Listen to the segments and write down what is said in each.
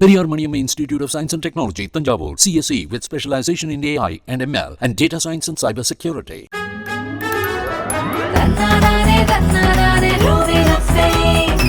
Science and Technology, Tanjavur, CSE with specialization in AI and ML and data science and cyber security. தன்னானே தன்னானே roving அஃபேஸ்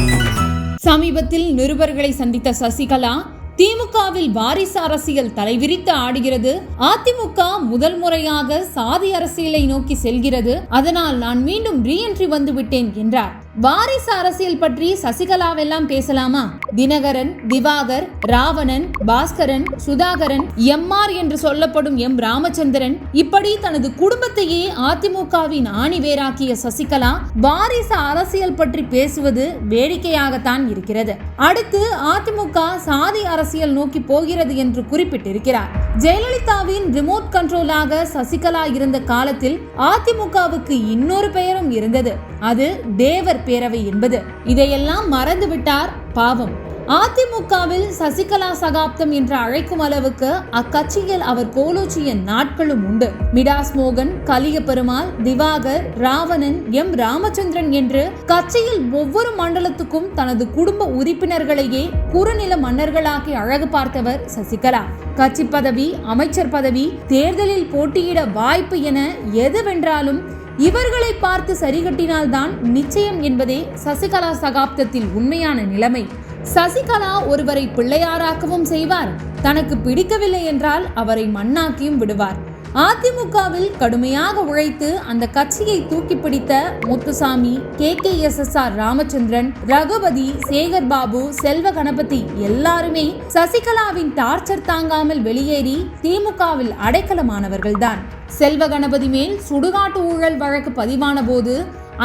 சமீபத்தில் நிருபர்களை சந்தித்த சசிகலா திமுகவில் வாரிசு அரசியல் தலைவிரித்து ஆடுகிறது அதிமுக முதல் முறையாக சாதி அரசியலை நோக்கி செல்கிறது அதனால் நான் மீண்டும் ரீஎன்ட்ரி வந்து விட்டேன் என்றார் வாரிசு அரசியல் பற்றி சசிகலாவெல்லாம் பேசலாமா? தினகரன் திவாகர் ராவணன் பாஸ்கரன் சுதாகரன் எம்ஆர் என்று சொல்லப்படும் எம் ராமச்சந்திரன் இப்படி தனது குடும்பத்தையே அதிமுகவின் ஆணிவேராக்கிய சசிகலா வாரிசு அரசியல் பற்றி பேசுவது வேடிக்கையாகத்தான் இருக்கிறது. அடுத்து அதிமுக சாதி அரசியல் நோக்கி போகிறது என்று குறிப்பிட்டிருக்கிறார். ஜெயலலிதாவின் ரிமோட் கண்ட்ரோலாக சசிகலா இருந்த காலத்தில் அதிமுகவுக்கு இன்னொரு பெயரும் இருந்தது. அது தேவர் பேரவை என்பது. இதையெல்லாம் மறந்துவிட்டார் பாவம். அதிமுகவில் சசிகலா சகாப்தம் என்று அழைக்கும் அளவுக்கு அக்கட்சியில் அவர் கோலோச்சிய நாட்களும் உண்டு. மிடாஸ் மோகன் கலிய பெருமாள் திவாகர் ராவணன் எம். ராமச்சந்திரன் என்று கட்சியில் ஒவ்வொரு மண்டலத்துக்கும் தனது குடும்ப உறுப்பினர்களையே குறுநில மன்னர்களாக்கி அழகு பார்த்தவர் சசிகலா. கட்சி பதவி அமைச்சர் பதவி தேர்தலில் போட்டியிட வாய்ப்பு என எதுவென்றாலும் இவர்களை பார்த்து சரிகட்டினால்தான் நிச்சயம் என்பதே சசிகலா சகாப்தத்தில் உண்மையான நிலைமை. சசிகலா ஒருவரை பிள்ளையாராக்கவும் செய்வார். தனக்கு பிடிக்கவில்லை என்றால் அவரை மண்ணாக்கியும் விடுவார். அதிமுகவில் கடுமையாக உழைத்து அந்த கட்சியை தூக்கி பிடித்த Muthusamy K. K. S. S. R. Ramachandran Raghupathi Sekar Babu Selva Ganapathi எல்லாருமே சசிகலாவின் டார்ச்சர் தாங்காமல் வெளியேறி திமுகவில் அடைக்கலமானவர்கள்தான். செல்வ கணபதி மேல் சுடுகாட்டு ஊழல் வழக்கு பதிவான போது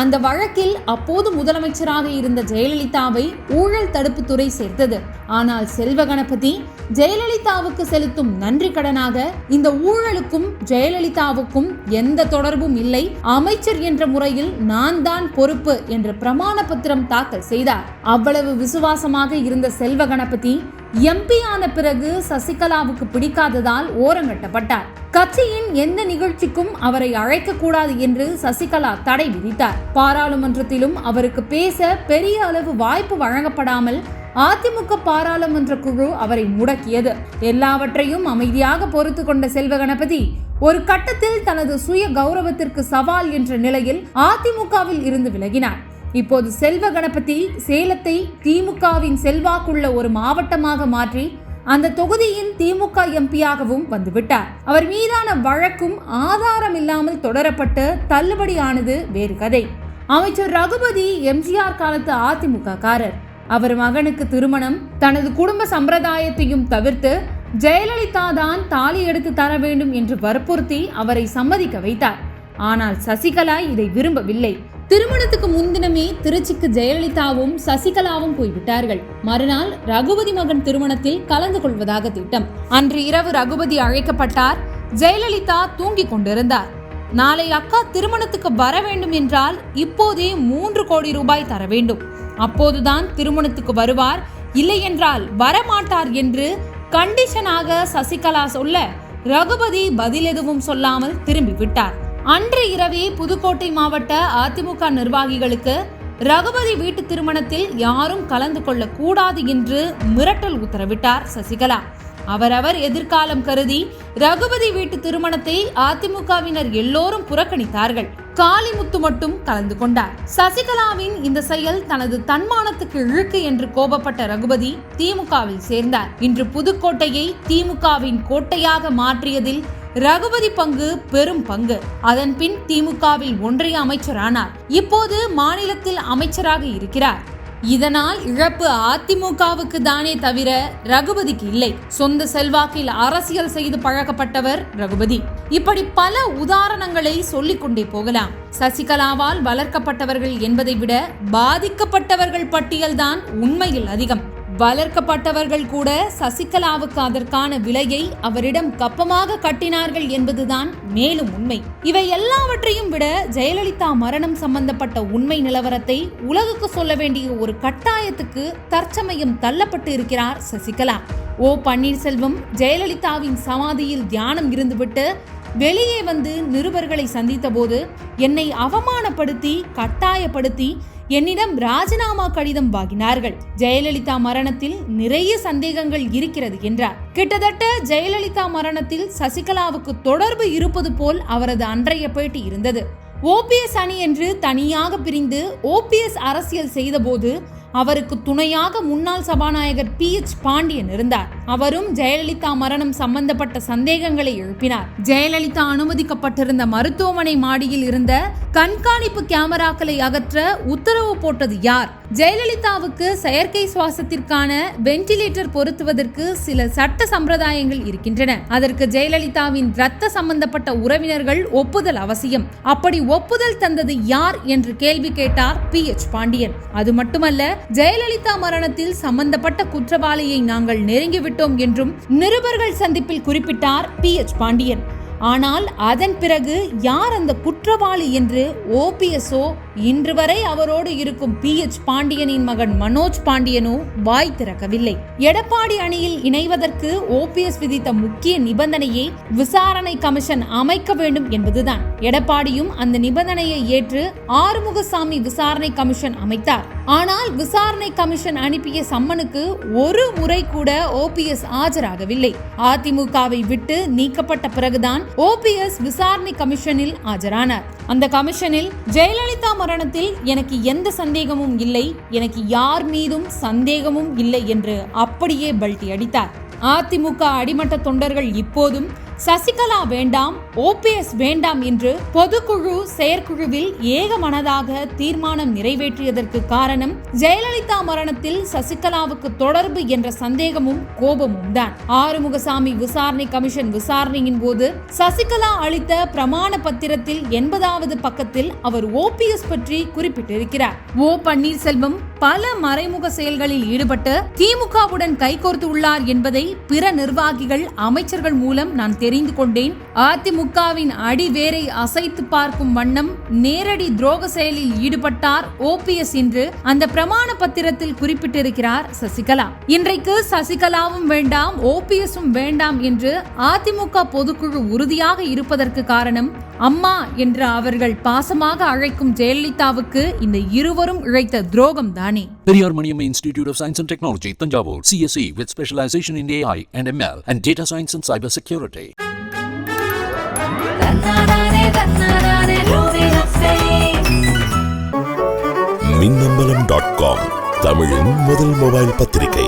அந்த வழக்கில் அப்போது முதலமைச்சராக இருந்த ஜெயலலிதாவை ஊழல் தடுப்புத்துறை சேர்த்தது. ஆனால் செல்வ கணபதி ஜெயலலிதாவுக்கு செலுத்தும் நன்றி கடனாக இந்த ஊழலுக்கும் ஜெயலலிதாவுக்கும் எந்த தொடர்பும் இல்லை. அமைச்சர் என்ற முறையில் நான் தான் பொறுப்பு என்று பிரமாண பத்திரம் தாக்கல் செய்தார். அவ்வளவு விசுவாசமாக இருந்த செல்வ கணபதி எம்பி ஆன பிறகு சசிகலாவுக்கு பிடிக்காததால் ஓரங்கட்டப்பட்டார். கட்சியின் எந்த நிகழ்ச்சிக்கும் அவரை அழைக்க கூடாது என்று சசிகலா தடை விதித்தார். பாராளுமன்றத்திலும் அவருக்கு பேச பெரிய அளவு வாய்ப்பு வழங்கப்படாமல் அதிமுக பாராளுமன்ற குழு அவரை முடக்கியது. எல்லாவற்றையும் அமைதியாக பொறுத்து கொண்ட செல்வ கணபதி ஒரு கட்டத்தில் தனது சுய கௌரவத்திற்கு சவால் என்ற நிலையில் அதிமுகவில் இருந்து விலகினார். இப்போது செல்வ கணபதி சேலத்தை திமுகவின் செல்வாக்குள்ள ஒரு மாவட்டமாக மாற்றி அந்த தொகுதியின் திமுக எம்பியாகவும் வந்துவிட்டார். அவர் மீதான வழக்கும் ஆதாரம் இல்லாமல் தொடரப்பட்டு தள்ளுபடியானது வேறு கதை. அமைச்சர் ரகுபதி எம்ஜிஆர் காலத்து அதிமுக காரர் அவர் மகனுக்கு திருமணம் தனது குடும்ப சம்பிரதாயத்தையும் தவிர்த்து ஜெயலலிதா தான் தாலி எடுத்து தர வேண்டும் என்று வற்புறுத்தி அவரை சம்மதிக்க வைத்தார். ஆனால் சசிகலா இதை விரும்பவில்லை. திருமணத்துக்கு முன்தினமே திருச்சிக்கு ஜெயலலிதாவும் சசிகலாவும் போய்விட்டார்கள். மறுநாள் ரகுபதி மகன் திருமணத்தில் கலந்து கொள்வதாக திட்டம். அன்று இரவு ரகுபதி அழைக்கப்பட்டார். ஜெயலலிதா தூங்கிக் கொண்டிருந்தார். நாளை அக்கா திருமணத்துக்கு வர வேண்டும் என்றால் இப்போதே மூன்று கோடி ரூபாய் தர வேண்டும். அப்போதுதான் திருமணத்துக்கு வருவார். இல்லை என்றால் வரமாட்டார் என்று கண்டிஷனாக சசிகலா சொல்ல ரகுபதி பதில் எதுவும் சொல்லாமல் திரும்பிவிட்டார். அன்று இரவே புதுக்கோட்டை மாவட்ட அதிமுக நிர்வாகிகளுக்கு ரகுபதி வீட்டு திருமணத்தில் யாரும் கலந்து கொள்ள கூடாது என்று மிரட்டல் உத்தரவிட்டார் சசிகலா. அவரவர் எதிர்காலம் கருதி ரகுபதி வீட்டு திருமணத்தை அதிமுகவினர் எல்லோரும் புறக்கணித்தார்கள். காளிமுத்து மட்டும் கலந்து கொண்டார். சசிகலாவின் இந்த செயல் தனது தன்மானத்துக்கு இழுக்கு என்று கோபப்பட்ட ரகுபதி திமுகவில் சேர்ந்தார். இன்று புதுக்கோட்டையை திமுகவின் கோட்டையாக மாற்றியதில் ரகுபதி பங்கு பெரும் பங்கு. அதன் பின் திமுகவில் ஒன்றிய அமைச்சரானார். இப்போது மாநிலத்தில் அமைச்சராக இருக்கிறார். இதனால் இழப்பு அதிமுகவுக்கு தானே தவிர ரகுபதிக்கு இல்லை. சொந்த செல்வாக்கில் அரசியல் செய்து பழக்கப்பட்டவர் ரகுபதி. இப்படி பல உதாரணங்களை சொல்லிக் கொண்டே போகலாம். சசிகலாவால் வளர்க்கப்பட்டவர்கள் என்பதை விட பாதிக்கப்பட்டவர்கள் பட்டியல்தான் உண்மையில் அதிகம். வளர்க்கப்பட்டவர்கள் கூட சசிகலாவுக்கு அதற்கான விலையை அவரிடம் கப்பமாக கட்டினார்கள் என்பதுதான் மேலும் உண்மை. இவை எல்லாவற்றையும் விட ஜெயலலிதா மரணம் சம்பந்தப்பட்ட உண்மை நிலவரத்தை உலகுக்கு சொல்ல வேண்டிய ஒரு கட்டாயத்துக்கு தற்சமயம் தள்ளப்பட்டு இருக்கிறார் சசிகலா. ஓ பன்னீர்செல்வம் ஜெயலலிதாவின் சமாதியில் தியானம் இருந்துவிட்டு வெளியே வந்து நிருபர்களை சந்தித்த போது என்னை அவமானப்படுத்தி கட்டாயப்படுத்தி என்னிடம் ராஜினாமா கடிதம் வாங்கினார்கள். ஜெயலலிதா மரணத்தில் நிறைய சந்தேகங்கள் இருக்கிறது என்றார். கிட்டத்தட்ட ஜெயலலிதா மரணத்தில் சசிகலாவுக்கு தொடர்பு இருப்பது போல் அவரது அன்றைய பேட்டி இருந்தது. ஓபிஎஸ் அணி என்று தனியாக பிரிந்து ஓபிஎஸ் அரசியல் செய்தபோது அவருக்கு துணையாக முன்னாள் சபாநாயகர் பி எச் பாண்டியன் இருந்தார். அவரும் ஜெயலலிதா மரணம் சம்பந்தப்பட்ட சந்தேகங்களை எழுப்பினார். ஜெயலலிதா அனுமதிக்கப்பட்டிருந்த மருத்துவமனை மாடியில் இருந்த கண்காணிப்பு கேமராக்களை அகற்ற உத்தரவு போட்டது யார்? ஜெயலலிதாவுக்கு செயற்கை சுவாசத்திற்கான வென்டிலேட்டர் பொருத்துவதற்கு சில சட்ட சம்பிரதாயங்கள் இருக்கின்றன. அதற்கு ஜெயலலிதாவின் ரத்த சம்பந்தப்பட்ட உறவினர்கள் ஒப்புதல் அவசியம். அப்படி ஒப்புதல் தந்தது யார் என்று கேள்வி கேட்டார் பி. எச். பாண்டியன். அது மட்டுமல்ல ஜெயலலிதா மரணத்தில் சம்பந்தப்பட்ட குற்றவாளியை நாங்கள் நெருங்கிவிட்டோம் என்றும் நிருபர்கள் சந்திப்பில் குறிப்பிட்டார் பி. எச். பாண்டியன். ஆனால் அதன் பிறகு யார் அந்த குற்றவாளி என்று ஓபிஎஸ்ஓ இன்று வரை அவரோடு இருக்கும் பி எச் பாண்டியனின் மகன் மனோஜ் பாண்டியனோ வாய் திறக்கவில்லை. எடப்பாடி அணியில் இணைவதற்கு ஓபிஎஸ் விதித்த முக்கிய நிபந்தனையை விசாரணை கமிஷன் அமைக்க வேண்டும் என்பதுதான். எடப்பாடியும் அந்த நிபந்தனையை ஏற்று ஆறுமுகசாமி விசாரணை கமிஷன் அமைத்தார். ஆனால் விசாரணை கமிஷன் அனுப்பிய சம்மனுக்கு ஒரு முறை கூட ஓபிஎஸ் ஆஜராகவில்லை. அதிமுகவை விட்டு நீக்கப்பட்ட பிறகுதான் ஓபிஎஸ் விசாரணை கமிஷனில் ஆஜரானார். அந்த கமிஷனில் ஜெயலலிதா மரணத்தில் எனக்கு எந்த சந்தேகமும் இல்லை எனக்கு யார் மீதும் சந்தேகமும் இல்லை என்று அப்படியே பல்டி அடித்தார். அதிமுக அடிமட்ட தொண்டர்கள் இப்போதும் சசிகலா வேண்டாம் ஓபிஎஸ் வேண்டாம் என்று பொதுக்குழு செயற்குழுவில் ஏகமனதாக தீர்மானம் நிறைவேற்றியதற்கு காரணம் ஜெயலலிதா மரணத்தில் சசிகலாவுக்கு தொடர்பு என்ற சந்தேகமும் கோபமும் தான். ஆறுமுகசாமி விசாரணை கமிஷன் விசாரணையின் போது சசிகலா அளித்த பிரமாண பத்திரத்தில் எண்பதாவது பக்கத்தில் அவர் ஓபிஎஸ் பற்றி குறிப்பிட்டிருக்கிறார். ஓ பன்னீர்செல்வம் பல மறைமுக செயல்களில் ஈடுபட்டு திமுகவுடன் கைகோர்த்து உள்ளார் என்பதை பிற நிர்வாகிகள் அமைச்சர்கள் மூலம் நான் தெரிந்து கொண்டேன். அதிமுகவின் அடிவேரை அசைத்து பார்க்கும் வண்ணம் நேரடி துரோக செயலில் ஈடுபட்டார் ஓபிஎஸ் என்று அந்த பிரமாண பத்திரத்தில் குறிப்பிட்டிருக்கிறார் சசிகலா. இன்றைக்கு சசிகலாவும் வேண்டாம் ஓபிஎஸும் வேண்டாம் என்று அதிமுக பொதுக்குழு உறுதியாக இருப்பதற்கு காரணம் அம்மா என்று அவர்கள் பாசமாக அழைக்கும் ஜெயலலிதாவுக்கு இந்த இருவரும் இழைத்த துரோகம் தானே of Science and Technology, Tanjavur, CSE with specialization in AI and ML and data science and cyber security. தன்னானே தன்னானே ரோவிங் மின்னம்பலம் டாட் காம் தமிழின் முதல் மொபைல் பத்திரிகை